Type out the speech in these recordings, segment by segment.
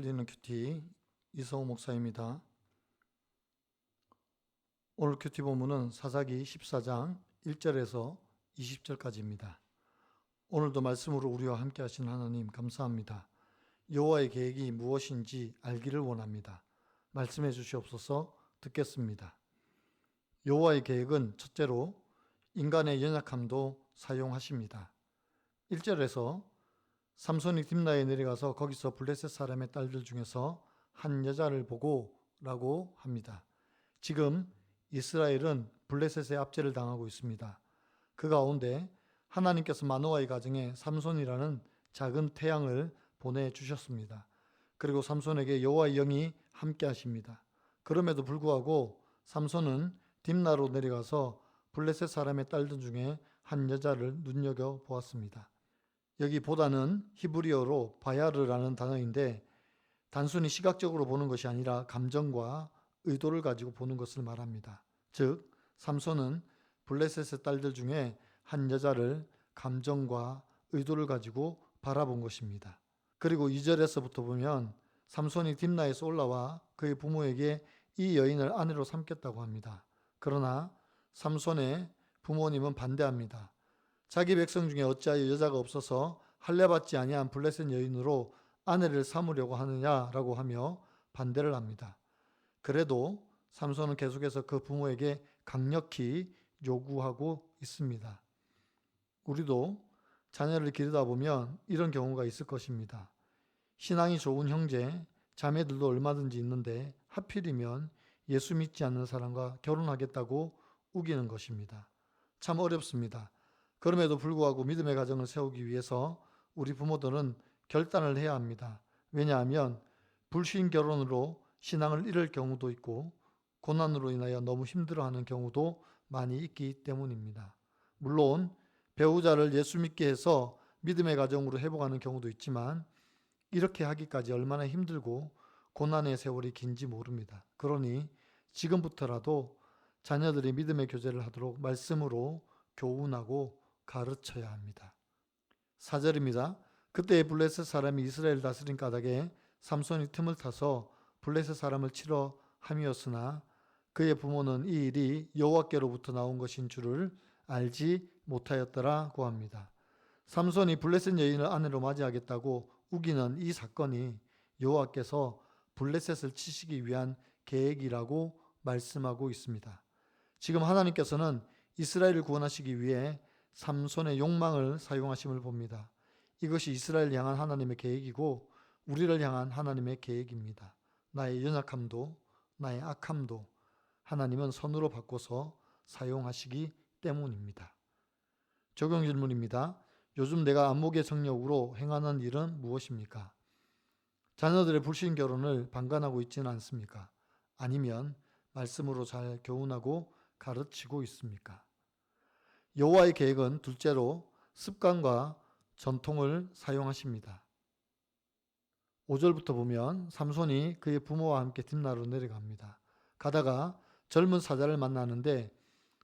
살리는 큐티 이성호 목사입니다. 오늘 큐티 본문은 사사기 14장 1절에서 20절까지입니다. 오늘도 말씀으로 우리와 함께 하신 하나님 감사합니다. 여호와의 계획이 무엇인지 알기를 원합니다. 말씀해 주시옵소서 듣겠습니다. 여호와의 계획은 첫째로 인간의 연약함도 사용하십니다. 1절에서 삼손이 딥나에 내려가서 거기서 블레셋 사람의 딸들 중에서 한 여자를 보고 라고 합니다. 지금 이스라엘은 블레셋의 압제를 당하고 있습니다. 그 가운데 하나님께서 마노아의 가정에 삼손이라는 작은 태양을 보내 주셨습니다. 그리고 삼손에게 여호와의 영이 함께 하십니다. 그럼에도 불구하고 삼손은 딥나로 내려가서 블레셋 사람의 딸들 중에 한 여자를 눈여겨 보았습니다. 여기 보다는 히브리어로 바야르라는 단어인데 단순히 시각적으로 보는 것이 아니라 감정과 의도를 가지고 보는 것을 말합니다. 즉, 삼손은 블레셋의 딸들 중에 한 여자를 감정과 의도를 가지고 바라본 것입니다. 그리고 2절에서부터 보면 삼손이 딥나에서 올라와 그의 부모에게 이 여인을 아내로 삼겠다고 합니다. 그러나 삼손의 부모님은 반대합니다. 자기 백성 중에 어찌하여 여자가 없어서 할례받지 아니한 블레셋 여인으로 아내를 삼으려고 하느냐라고 하며 반대를 합니다. 그래도 삼손은 계속해서 그 부모에게 강력히 요구하고 있습니다. 우리도 자녀를 기르다 보면 이런 경우가 있을 것입니다. 신앙이 좋은 형제, 자매들도 얼마든지 있는데 하필이면 예수 믿지 않는 사람과 결혼하겠다고 우기는 것입니다. 참 어렵습니다. 그럼에도 불구하고 믿음의 가정을 세우기 위해서 우리 부모들은 결단을 해야 합니다. 왜냐하면 불신 결혼으로 신앙을 잃을 경우도 있고 고난으로 인하여 너무 힘들어하는 경우도 많이 있기 때문입니다. 물론 배우자를 예수 믿게 해서 믿음의 가정으로 회복하는 경우도 있지만 이렇게 하기까지 얼마나 힘들고 고난의 세월이 긴지 모릅니다. 그러니 지금부터라도 자녀들이 믿음의 교제를 하도록 말씀으로 교훈하고 가르쳐야 합니다. 4절입니다. 그때 블레셋 사람이 이스라엘 다스린 까닭에 삼손이 틈을 타서 블레셋 사람을 치러 함이었으나 그의 부모는 이 일이 여호와께로부터 나온 것인 줄을 알지 못하였더라고 합니다. 삼손이 블레셋 여인을 아내로 맞이하겠다고 우기는 이 사건이 여호와께서 블레셋을 치시기 위한 계획이라고 말씀하고 있습니다. 지금 하나님께서는 이스라엘을 구원하시기 위해 삼손의 욕망을 사용하심을 봅니다. 이것이 이스라엘 향한 하나님의 계획이고 우리를 향한 하나님의 계획입니다. 나의 연약함도 나의 악함도 하나님은 선으로 바꿔서 사용하시기 때문입니다. 적용 질문입니다. 요즘 내가 안목의 정력으로 행하는 일은 무엇입니까? 자녀들의 불신 결혼을 방관하고 있지는 않습니까? 아니면 말씀으로 잘 교훈하고 가르치고 있습니까? 여호와의 계획은 둘째로 습관과 전통을 사용하십니다. 5절부터 보면 삼손이 그의 부모와 함께 뒷나로 내려갑니다. 가다가 젊은 사자를 만나는데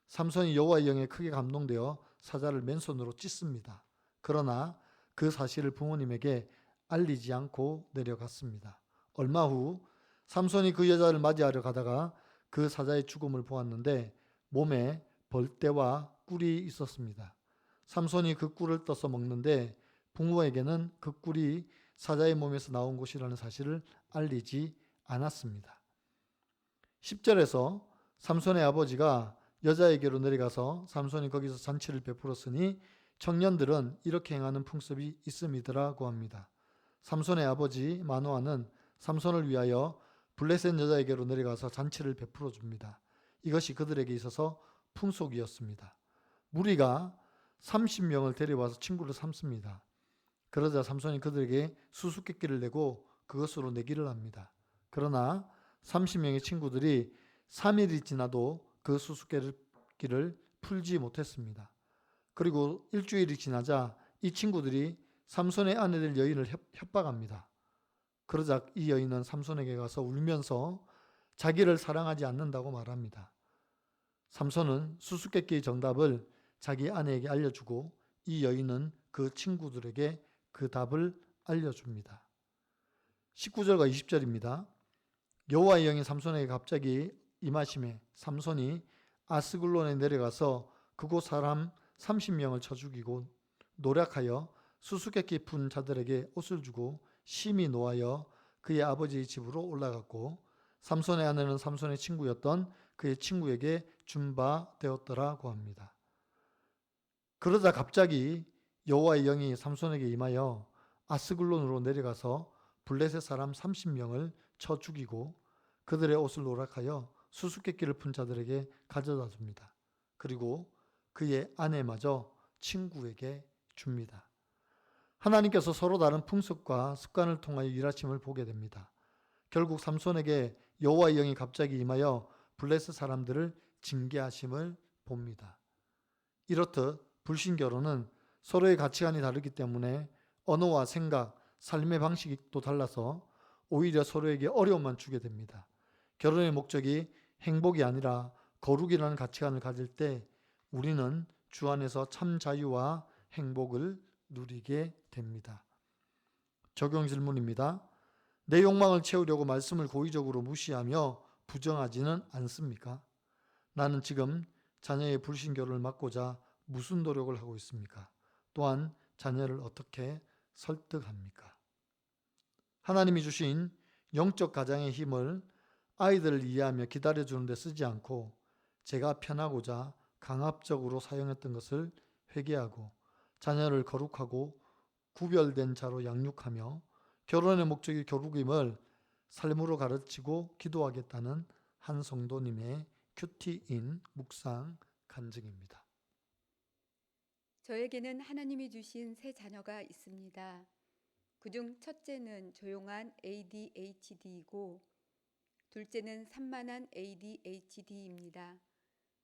삼손이 여호와의 영에 크게 감동되어 사자를 맨손으로 찢습니다. 그러나 그 사실을 부모님에게 알리지 않고 내려갔습니다. 얼마 후 삼손이 그 여자를 맞이하려 가다가 그 사자의 죽음을 보았는데 몸에 벌떼와 꿀이 있었습니다. 삼손이 그 꿀을 떠서 먹는데 부모에게는 그 꿀이 사자의 몸에서 나온 것이라는 사실을 알리지 않았습니다. 10절에서 삼손의 아버지가 여자에게로 내려가서 삼손이 거기서 잔치를 베풀었으니 청년들은 이렇게 행하는 풍습이 있음이더라고 합니다. 삼손의 아버지 마노아는 삼손을 위하여 블레셋 여자에게로 내려가서 잔치를 베풀어 줍니다. 이것이 그들에게 있어서 풍속이었습니다. 무리가 30명을 데려와서 친구를 삼습니다. 그러자 삼손이 그들에게 수수께끼를 내고 그것으로 내기를 합니다. 그러나 30명의 친구들이 3일이 지나도 그 수수께끼를 풀지 못했습니다. 그리고 일주일이 지나자 이 친구들이 삼손의 아내 될 여인을 협박합니다. 그러자 이 여인은 삼손에게 가서 울면서 자기를 사랑하지 않는다고 말합니다. 삼손은 수수께끼의 정답을 자기 아내에게 알려주고 이 여인은 그 친구들에게 그 답을 알려줍니다. 19절과 20절입니다. 여호와의 영이 삼손에게 갑자기 임하심에 삼손이 아스글론에 내려가서 그곳 사람 30명을 쳐 죽이고 노력하여 수수께끼 푼 자들에게 옷을 주고 심히 노하여 그의 아버지의 집으로 올라갔고 삼손의 아내는 삼손의 친구였던 그의 친구에게 준바 되었더라고 합니다. 그러자 갑자기 여호와의 영이 삼손에게 임하여 아스글론으로 내려가서 블레셋 사람 30명을 쳐 죽이고 그들의 옷을 노락하여 수수께끼를 푼 자들에게 가져다 줍니다. 그리고 그의 아내마저 친구에게 줍니다. 하나님께서 서로 다른 풍습과 습관을 통하여 일하심을 보게 됩니다. 결국 삼손에게 여호와의 영이 갑자기 임하여 블레셋 사람들을 징계하심을 봅니다. 이렇듯 불신 결혼은 서로의 가치관이 다르기 때문에 언어와 생각, 삶의 방식이 또 달라서 오히려 서로에게 어려움만 주게 됩니다. 결혼의 목적이 행복이 아니라 거룩이라는 가치관을 가질 때 우리는 주 안에서 참 자유와 행복을 누리게 됩니다. 적용 질문입니다. 내 욕망을 채우려고 말씀을 고의적으로 무시하며 부정하지는 않습니까? 나는 지금 자녀의 불신교를 막고자 무슨 노력을 하고 있습니까? 또한 자녀를 어떻게 설득합니까? 하나님이 주신 영적 가장의 힘을 아이들을 이해하며 기다려주는 데 쓰지 않고 제가 편하고자 강압적으로 사용했던 것을 회개하고 자녀를 거룩하고 구별된 자로 양육하며 결혼의 목적이 교육임을 삶으로 가르치고 기도하겠다는 한 성도님의 큐티인 묵상 간증입니다. 저에게는 하나님이 주신 세 자녀가 있습니다. 그중 첫째는 조용한 ADHD이고 둘째는 산만한 ADHD입니다.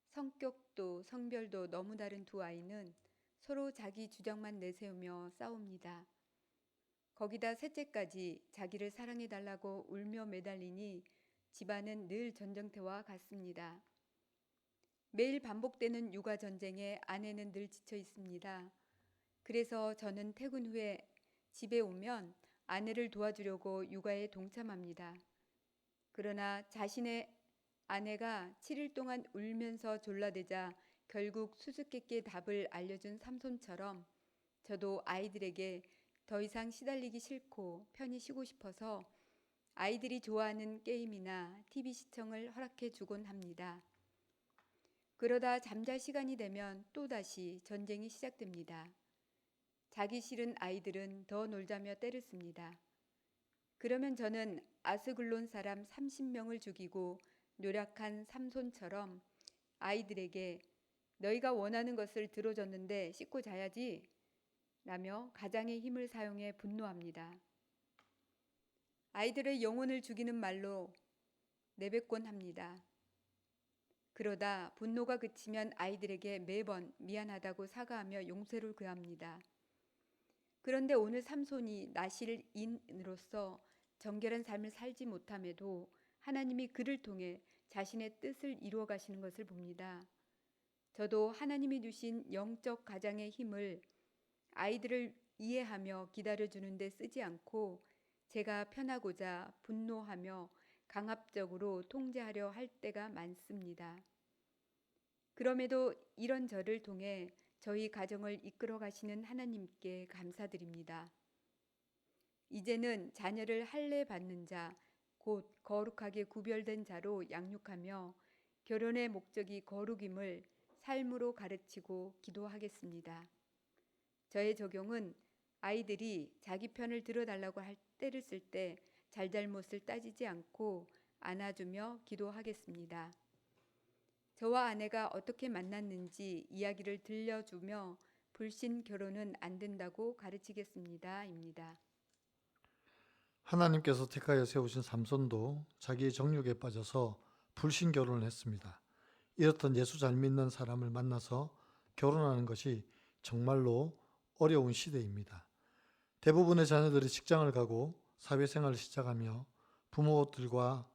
성격도 성별도 너무 다른 두 아이는 서로 자기 주장만 내세우며 싸웁니다. 거기다 셋째까지 자기를 사랑해 달라고 울며 매달리니 집안은 늘 전쟁터와 같습니다. 매일 반복되는 육아 전쟁에 아내는 늘 지쳐 있습니다. 그래서 저는 퇴근 후에 집에 오면 아내를 도와주려고 육아에 동참합니다. 그러나 자신의 아내가 7일 동안 울면서 졸라대자 결국 수수께끼의 답을 알려준 삼손처럼 저도 아이들에게 더 이상 시달리기 싫고 편히 쉬고 싶어서 아이들이 좋아하는 게임이나 TV 시청을 허락해 주곤 합니다. 그러다 잠잘 시간이 되면 또다시 전쟁이 시작됩니다. 자기 싫은 아이들은 더 놀자며 때를 씁니다. 그러면 저는 아스글론 사람 30명을 죽이고 노력한 삼손처럼 아이들에게 너희가 원하는 것을 들어줬는데 씻고 자야지 라며 가장의 힘을 사용해 분노합니다. 아이들의 영혼을 죽이는 말로 내뱉곤 합니다. 그러다 분노가 그치면 아이들에게 매번 미안하다고 사과하며 용서를 구합니다. 그런데 오늘 삼손이 나실 인으로서 정결한 삶을 살지 못함에도 하나님이 그를 통해 자신의 뜻을 이루어 가시는 것을 봅니다. 저도 하나님이 주신 영적 가장의 힘을 아이들을 이해하며 기다려주는 데 쓰지 않고 제가 편하고자 분노하며 강압적으로 통제하려 할 때가 많습니다. 그럼에도 이런 저를 통해 저희 가정을 이끌어 가시는 하나님께 감사드립니다. 이제는 자녀를 할례 받는 자, 곧 거룩하게 구별된 자로 양육하며 결혼의 목적이 거룩임을 삶으로 가르치고 기도하겠습니다. 저의 적용은 아이들이 자기 편을 들어달라고 할 때를 쓸때 잘잘못을 따지지 않고 안아주며 기도하겠습니다. 저와 아내가 어떻게 만났는지 이야기를 들려주며 불신 결혼은 안 된다고 가르치겠습니다. 입니다. 하나님께서 택하여 세우신 삼손도 자기의 정욕에 빠져서 불신 결혼을 했습니다. 이렇듯 예수 잘 믿는 사람을 만나서 결혼하는 것이 정말로 어려운 시대입니다. 대부분의 자녀들이 직장을 가고 사회생활을 시작하며 부모들과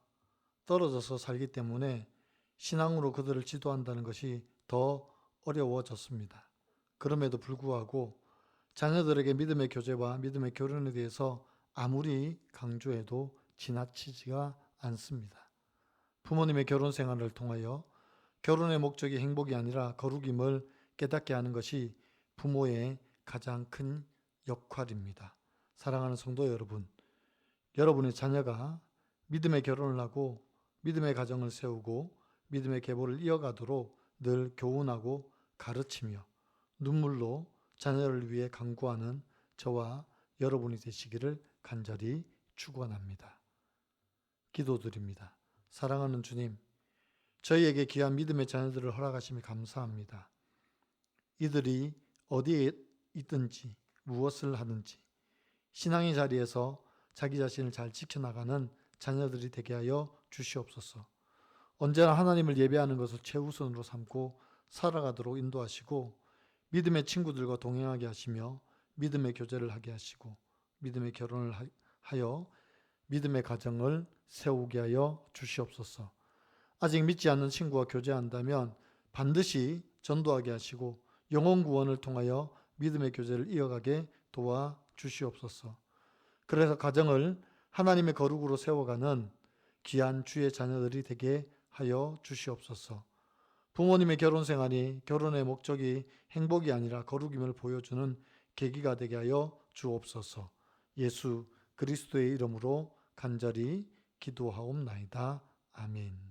떨어져서 살기 때문에 신앙으로 그들을 지도한다는 것이 더 어려워졌습니다. 그럼에도 불구하고 자녀들에게 믿음의 교제와 믿음의 결혼에 대해서 아무리 강조해도 지나치지가 않습니다. 부모님의 결혼 생활을 통하여 결혼의 목적이 행복이 아니라 거룩임을 깨닫게 하는 것이 부모의 가장 큰 역할입니다. 사랑하는 성도 여러분, 여러분의 자녀가 믿음의 결혼을 하고 믿음의 가정을 세우고 믿음의 계보를 이어가도록 늘 교훈하고 가르치며 눈물로 자녀를 위해 강구하는 저와 여러분이 되시기를 간절히 축원합니다. 기도드립니다. 사랑하는 주님, 저희에게 귀한 믿음의 자녀들을 허락하심에 감사합니다. 이들이 어디에 있든지 무엇을 하든지 신앙의 자리에서 자기 자신을 잘 지켜나가는 자녀들이 되게 하여 주시옵소서. 언제나 하나님을 예배하는 것을 최우선으로 삼고 살아가도록 인도하시고 믿음의 친구들과 동행하게 하시며 믿음의 교제를 하게 하시고 믿음의 결혼을 하- 하여 믿음의 가정을 세우게 하여 주시옵소서. 아직 믿지 않는 친구와 교제한다면 반드시 전도하게 하시고 영혼 구원을 통하여 믿음의 교제를 이어가게 도와 주시옵소서. 그래서 가정을 하나님의 거룩으로 세워가는 귀한 주의 자녀들이 되게 하여 주시옵소서. 부모님의 결혼 생활이 결혼의 목적이 행복이 아니라 거룩임을 보여주는 계기가 되게 하여 주옵소서. 예수 그리스도의 이름으로 간절히 기도하옵나이다. 아멘.